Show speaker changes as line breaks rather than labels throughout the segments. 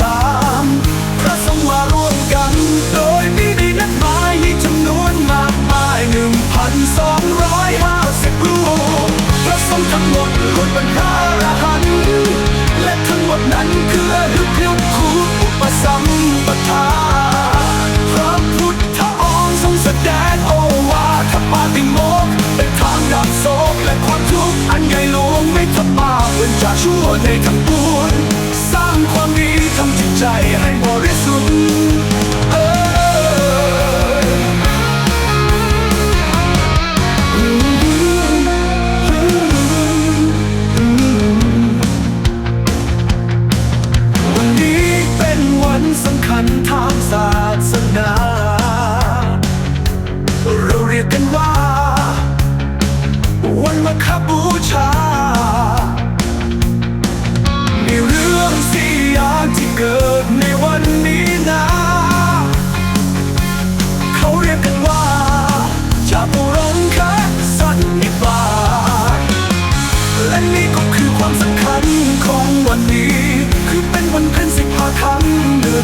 สามพระสงฆ์มาร่วมกัน โดยมีได้นัดหมายมีจำนวนมากมายหนึ่งพันสองร้อยห้าสิบรูปพระสงฆ์ทั้งหมดล้วนเป็นพระอรหันต์และทั้งหมดนั้นคือลูกยุคคูอุปสัมปทาพระพุทธองค์ทรงแสดงโอวาทปาติโมกข์เป็นทางดับโศกและความทุกข์อันใหญ่หลวงไม่ทำมาเพื่อจะชั่วในทั้งปวง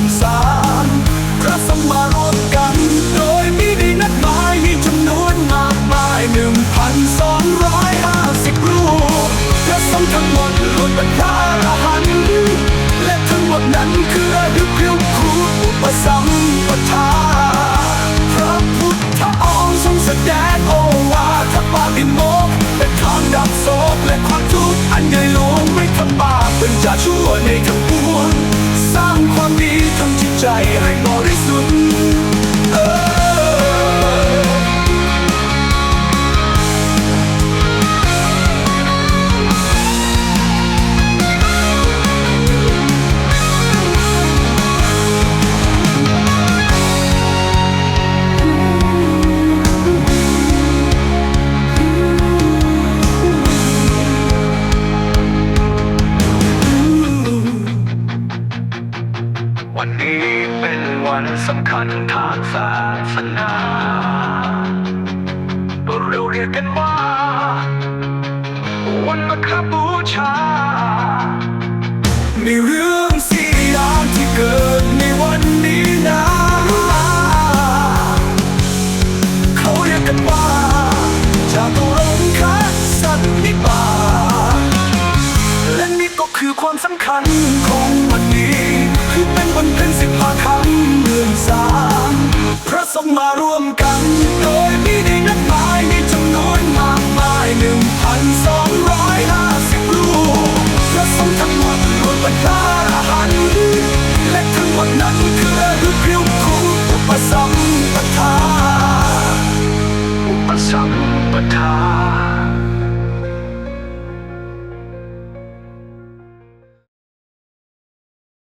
ำเวันนี้เป็นวันสำคัญทางศาสนาเราเรียกกันว่า วันมาคบูชา มีเรื่องสี่อย่างที่เกิดในวันนี้นะเขาเรียกกันว่าชากตุรงคัสสันนิบาตและนี่ก็คือความสำคัญของ 他。